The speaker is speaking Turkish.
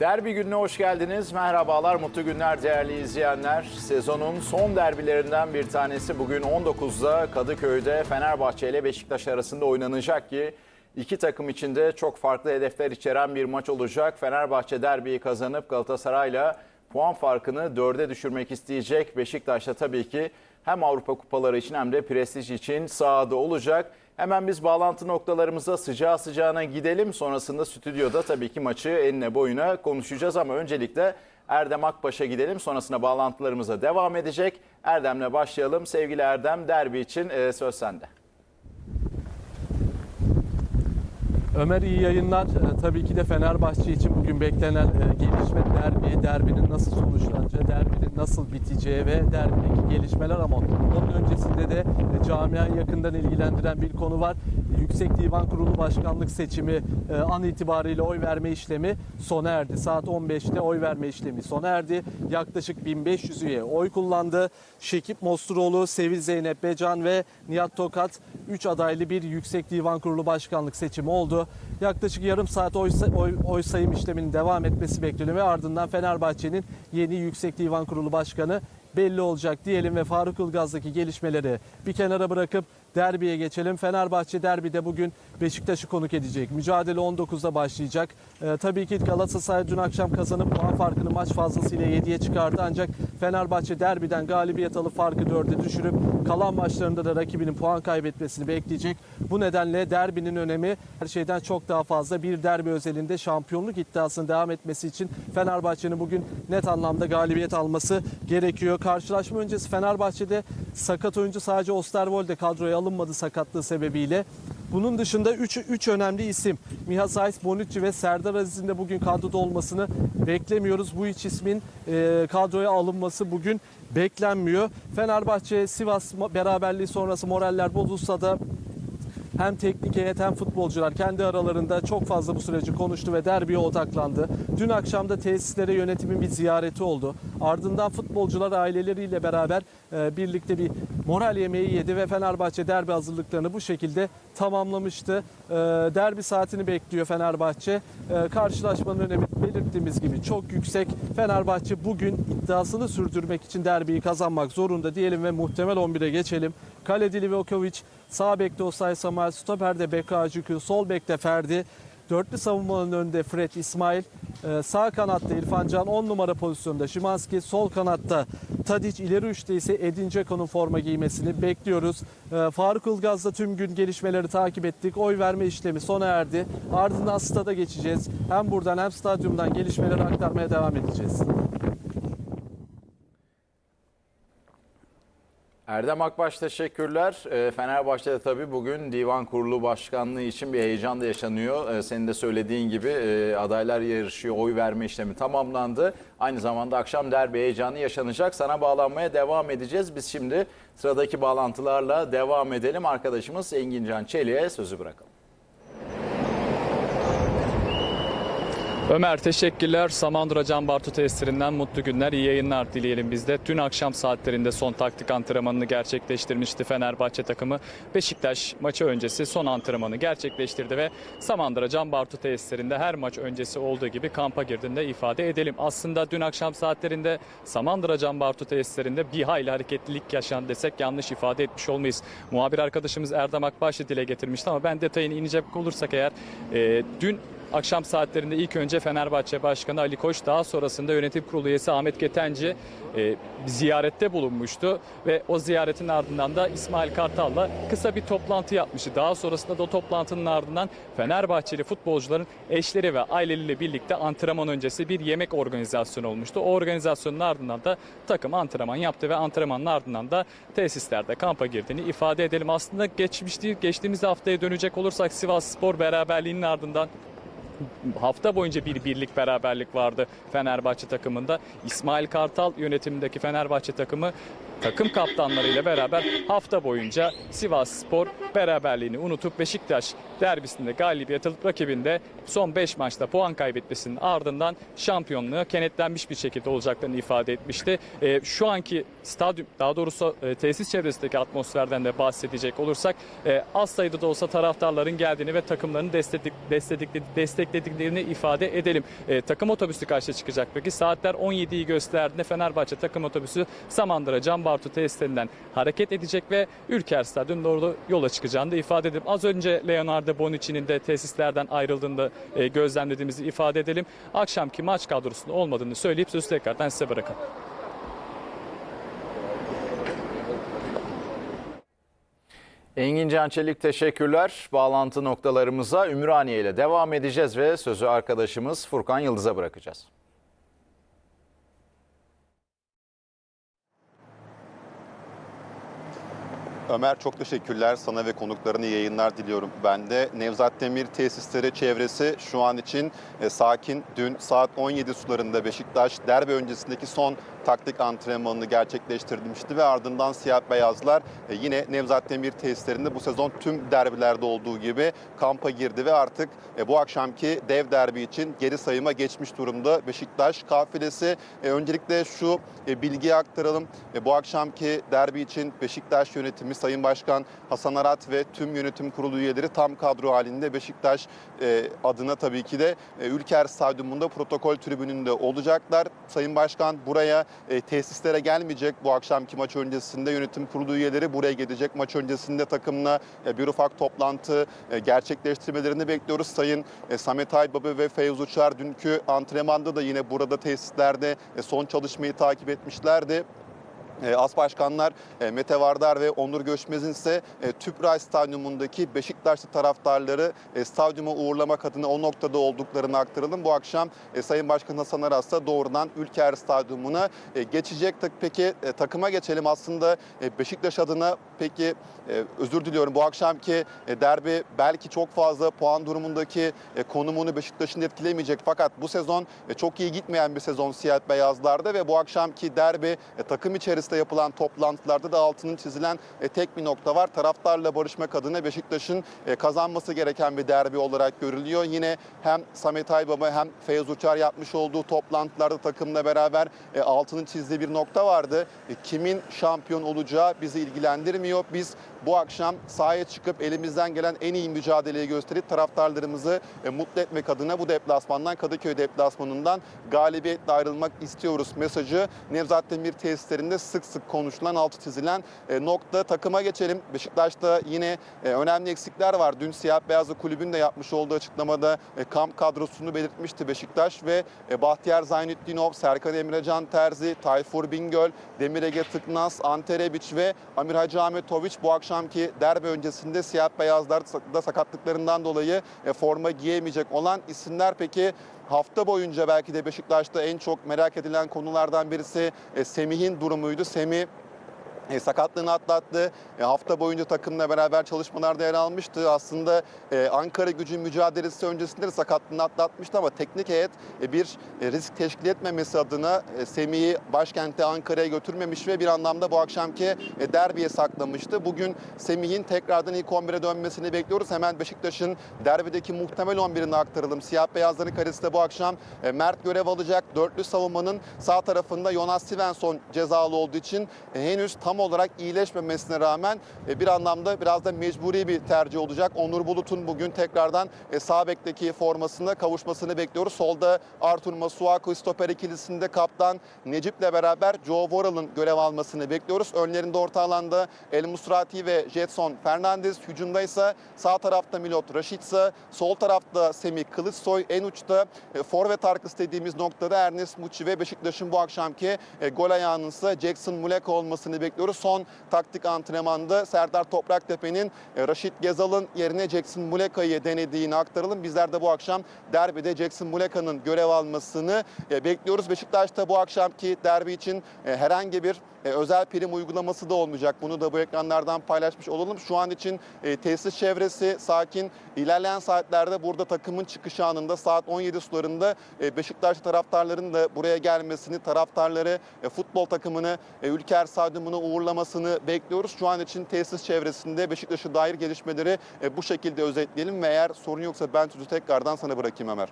Derbi gününe hoş geldiniz. Merhabalar, mutlu günler değerli izleyenler. Sezonun son derbilerinden bir tanesi bugün 19'da Kadıköy'de Fenerbahçe ile Beşiktaş arasında oynanacak ki iki takım içinde çok farklı hedefler içeren bir maç olacak. Fenerbahçe derbiyi kazanıp Galatasaray'la puan farkını dörde düşürmek isteyecek. Beşiktaş da tabii ki hem Avrupa kupaları için hem de prestij için sahada olacak. Hemen biz bağlantı noktalarımıza sıcağı sıcağına gidelim. Sonrasında stüdyoda tabii ki maçı enine boyuna konuşacağız ama öncelikle Erdem Akbaş'a gidelim. Sonrasında bağlantılarımıza devam edecek. Erdem'le başlayalım. Sevgili Erdem derbi için e, söz sende. Ömer iyi yayınlar. Ee, Tabii ki de Fenerbahçe için bugün beklenen e, gelişme derbi, derbinin nasıl sonuçlanacağı, derbinin nasıl biteceği ve derbideki gelişmeler ama onun öncesinde de e, camiayı yakından ilgilendiren bir konu var. Yüksek Divan Kurulu Başkanlık seçimi e, an itibariyle oy verme işlemi sona erdi. Saat 15'te oy verme işlemi sona erdi. Yaklaşık 1500 üye oy kullandı. Şekip Mosturoğlu, Sevil Zeynep Becan ve Nihat Tokat 3 adaylı bir Yüksek Divan Kurulu Başkanlık seçimi oldu. Yaklaşık yarım saat oy, oy, oy sayım işleminin devam etmesi bekleniyor ve ardından Fenerbahçe'nin yeni Yüksek Divan Kurulu Başkanı belli olacak diyelim ve Faruk Ilgaz'daki gelişmeleri bir kenara bırakıp derbiye geçelim. Fenerbahçe derbide bugün Beşiktaş'ı konuk edecek. Mücadele 19'da başlayacak. Ee, tabii ki Galatasaray dün akşam kazanıp puan farkını maç fazlasıyla 7'ye çıkardı. Ancak Fenerbahçe derbiden galibiyet alıp farkı 4'e düşürüp kalan maçlarında da rakibinin puan kaybetmesini bekleyecek. Bu nedenle derbinin önemi her şeyden çok daha fazla. Bir derbi özelinde şampiyonluk iddiasının devam etmesi için Fenerbahçe'nin bugün net anlamda galibiyet alması gerekiyor. Karşılaşma öncesi Fenerbahçe'de sakat oyuncu sadece Osterwolde kadroya alınmadı sakatlığı sebebiyle. Bunun dışında 3 3 önemli isim Miha Saiz, Bonucci ve Serdar Aziz'in de bugün kadroda olmasını beklemiyoruz. Bu üç ismin e, kadroya alınması bugün beklenmiyor. Fenerbahçe Sivas beraberliği sonrası moraller bozulsa da hem teknik heyet hem futbolcular kendi aralarında çok fazla bu süreci konuştu ve derbiye odaklandı. Dün akşam da tesislere yönetimin bir ziyareti oldu. Ardından futbolcular aileleriyle beraber e, birlikte bir moral yemeği yedi ve Fenerbahçe derbi hazırlıklarını bu şekilde tamamlamıştı. E, derbi saatini bekliyor Fenerbahçe. E, karşılaşmanın önemi belirttiğimiz gibi çok yüksek. Fenerbahçe bugün iddiasını sürdürmek için derbiyi kazanmak zorunda diyelim ve muhtemel 11'e geçelim. Kaleci Livakovic, sağ bekte Osay Samuel, stoperde Beka Acıkı, sol bekte Ferdi. Dörtlü savunmanın önünde Fred İsmail, e, sağ kanatta İrfan Can 10 numara pozisyonda Şimanski, sol kanatta Tadic, ileri üçte ise Edin Dzeko'nun forma giymesini bekliyoruz. E, Faruk Ilgaz'la tüm gün gelişmeleri takip ettik. Oy verme işlemi sona erdi. Ardından stada geçeceğiz. Hem buradan hem stadyumdan gelişmeleri aktarmaya devam edeceğiz. Erdem Akbaş teşekkürler. E, Fenerbahçe'de tabii bugün Divan Kurulu Başkanlığı için bir heyecan da yaşanıyor. E, Senin de söylediğin gibi e, adaylar yarışıyor, oy verme işlemi tamamlandı. Aynı zamanda akşam derbi heyecanı yaşanacak. Sana bağlanmaya devam edeceğiz. Biz şimdi sıradaki bağlantılarla devam edelim. Arkadaşımız Engin Can Çelik'e sözü bırakalım. Ömer teşekkürler. Samandıra Can Bartu testlerinden mutlu günler, iyi yayınlar dileyelim biz de. Dün akşam saatlerinde son taktik antrenmanını gerçekleştirmişti Fenerbahçe takımı. Beşiktaş maçı öncesi son antrenmanı gerçekleştirdi ve Samandıra Can Bartu tesislerinde her maç öncesi olduğu gibi kampa girdiğinde ifade edelim. Aslında dün akşam saatlerinde Samandıra Can Bartu tesislerinde bir hayli hareketlilik yaşan desek yanlış ifade etmiş olmayız. Muhabir arkadaşımız Erdem Akbaş'ı dile getirmişti ama ben detayını inecek olursak eğer e, dün Akşam saatlerinde ilk önce Fenerbahçe Başkanı Ali Koç daha sonrasında yönetim kurulu üyesi Ahmet Ketenci e, ziyarette bulunmuştu ve o ziyaretin ardından da İsmail Kartal'la kısa bir toplantı yapmıştı. Daha sonrasında da o toplantının ardından Fenerbahçeli futbolcuların eşleri ve aileleriyle birlikte antrenman öncesi bir yemek organizasyonu olmuştu. O organizasyonun ardından da takım antrenman yaptı ve antrenmanın ardından da tesislerde kampa girdiğini ifade edelim. Aslında geçmişti, geçtiğimiz haftaya dönecek olursak Sivas Spor beraberliğinin ardından hafta boyunca bir birlik beraberlik vardı Fenerbahçe takımında. İsmail Kartal yönetimindeki Fenerbahçe takımı takım kaptanlarıyla beraber hafta boyunca Sivas Spor beraberliğini unutup Beşiktaş derbisinde galibiyet alıp rakibinde son 5 maçta puan kaybetmesinin ardından şampiyonluğa kenetlenmiş bir şekilde olacaklarını ifade etmişti. E, şu anki stadyum daha doğrusu e, tesis çevresindeki atmosferden de bahsedecek olursak e, az sayıda da olsa taraftarların geldiğini ve takımlarını destekledik, destekledik, beklediklerini ifade edelim. E, takım otobüsü kaçta çıkacak peki? Saatler 17'yi gösterdiğinde Fenerbahçe takım otobüsü Samandıra Can Bartu testlerinden hareket edecek ve Ülker Stadyum doğru yola çıkacağını da ifade edelim. Az önce Leonardo Bonucci'nin de tesislerden ayrıldığını da e, gözlemlediğimizi ifade edelim. Akşamki maç kadrosunda olmadığını söyleyip sözü tekrardan size bırakalım. Engin Can Çelik teşekkürler. Bağlantı noktalarımıza Ümraniye ile devam edeceğiz ve sözü arkadaşımız Furkan Yıldız'a bırakacağız. Ömer çok teşekkürler sana ve konuklarını yayınlar diliyorum. Ben de Nevzat Demir tesisleri çevresi şu an için e, sakin. Dün saat 17 sularında Beşiktaş derbi öncesindeki son taktik antrenmanını gerçekleştirmişti ve ardından siyah beyazlar e, yine Nevzat Demir tesislerinde bu sezon tüm derbilerde olduğu gibi kampa girdi ve artık e, bu akşamki dev derbi için geri sayıma geçmiş durumda Beşiktaş kafilesi. E, öncelikle şu e, bilgiyi aktaralım. E, bu akşamki derbi için Beşiktaş yönetimi Sayın Başkan Hasan Arat ve tüm yönetim kurulu üyeleri tam kadro halinde Beşiktaş e, adına tabii ki de e, Ülker Stadyumunda protokol tribününde olacaklar. Sayın Başkan buraya e, tesislere gelmeyecek. Bu akşamki maç öncesinde yönetim kurulu üyeleri buraya gelecek. Maç öncesinde takımla e, bir ufak toplantı e, gerçekleştirmelerini bekliyoruz. Sayın e, Samet Aybaba ve Feyuz Uçar dünkü antrenmanda da yine burada tesislerde e, son çalışmayı takip etmişlerdi. E, As başkanlar e, Mete Vardar ve Onur Göçmez'in ise e, Tüpraş Stadyumundaki Beşiktaşlı taraftarları stadyuma uğurlamak adına o noktada olduklarını aktaralım. Bu akşam Sayın Başkan Hasan Aras da doğrudan Ülker Stadyumuna geçecek. Peki takıma geçelim. Aslında Beşiktaş adına peki özür diliyorum bu akşamki derbi belki çok fazla puan durumundaki konumunu Beşiktaş'ın etkilemeyecek. Fakat bu sezon çok iyi gitmeyen bir sezon siyah beyazlarda ve bu akşamki derbi takım içerisinde yapılan toplantılarda da altının çizilen e, tek bir nokta var. Taraftarla barışmak adına Beşiktaş'ın e, kazanması gereken bir derbi olarak görülüyor. Yine hem Samet Aybaba hem Feyyaz Uçar yapmış olduğu toplantılarda takımla beraber e, altının çizdiği bir nokta vardı. Kimin şampiyon olacağı bizi ilgilendirmiyor. Biz bu akşam sahaya çıkıp elimizden gelen en iyi mücadeleyi gösterip taraftarlarımızı mutlu etmek adına bu deplasmandan Kadıköy deplasmanından galibiyetle ayrılmak istiyoruz mesajı Nevzat Demir tesislerinde sık sık konuşulan altı çizilen e, nokta takıma geçelim. Beşiktaş'ta yine e, önemli eksikler var. Dün Siyah Beyazlı Kulübün de yapmış olduğu açıklamada e, kamp kadrosunu belirtmişti Beşiktaş ve Bahtiyar Zaynetdinov, Serkan Emrecan Terzi, Tayfur Bingöl, Demir Ege Tıknaz, Ante Rebic ve Amir Hacı Ahmetoviç bu akşamki derbi öncesinde Siyah Beyazlarda sakatlıklarından dolayı forma giyemeyecek olan isimler peki hafta boyunca belki de Beşiktaş'ta en çok merak edilen konulardan birisi e, Semih'in durumuydu. Semih e, sakatlığını atlattı. E, hafta boyunca takımla beraber çalışmalarda yer almıştı. Aslında e, Ankara gücü mücadelesi öncesinde de sakatlığını atlatmıştı ama teknik heyet e, bir e, risk teşkil etmemesi adına e, Semih'i başkente Ankara'ya götürmemiş ve bir anlamda bu akşamki e, derbiye saklamıştı. Bugün Semih'in tekrardan ilk 11'e dönmesini bekliyoruz. Hemen Beşiktaş'ın derbideki muhtemel 11'ini aktaralım. Siyah beyazların karesi de bu akşam e, Mert görev alacak. Dörtlü savunmanın sağ tarafında Jonas Svensson cezalı olduğu için e, henüz tam olarak iyileşmemesine rağmen e, bir anlamda biraz da mecburi bir tercih olacak. Onur Bulut'un bugün tekrardan e, sağ bekteki formasına kavuşmasını bekliyoruz. Solda Artur Masuaku stoper ikilisinde kaptan Necip'le beraber Joe Voral'ın görev almasını bekliyoruz. Önlerinde orta alanda El Musrati ve Jetson Fernandez. Hücumda ise sağ tarafta Milot Rashica, sol tarafta Semih Kılıçsoy, en uçta e, forvet arkası dediğimiz noktada Ernest Muçi ve Beşiktaş'ın bu akşamki e, gol ayağının ise Jackson Muleka olmasını bekliyoruz. Son taktik antrenmanda Serdar Topraktepe'nin e, Raşit Gezal'ın yerine Jackson Muleka'yı denediğini aktaralım. Bizler de bu akşam derbide Jackson Muleka'nın görev almasını e, bekliyoruz. Beşiktaş'ta bu akşamki derbi için e, herhangi bir özel prim uygulaması da olmayacak. Bunu da bu ekranlardan paylaşmış olalım. Şu an için tesis çevresi sakin. İlerleyen saatlerde burada takımın çıkış anında saat 17 sularında Beşiktaş taraftarlarının da buraya gelmesini, taraftarları futbol takımını Ülker Stadyumuna uğurlamasını bekliyoruz. Şu an için tesis çevresinde Beşiktaş'a dair gelişmeleri e, bu şekilde özetleyelim ve eğer sorun yoksa ben sözü tekrardan sana bırakayım Ömer.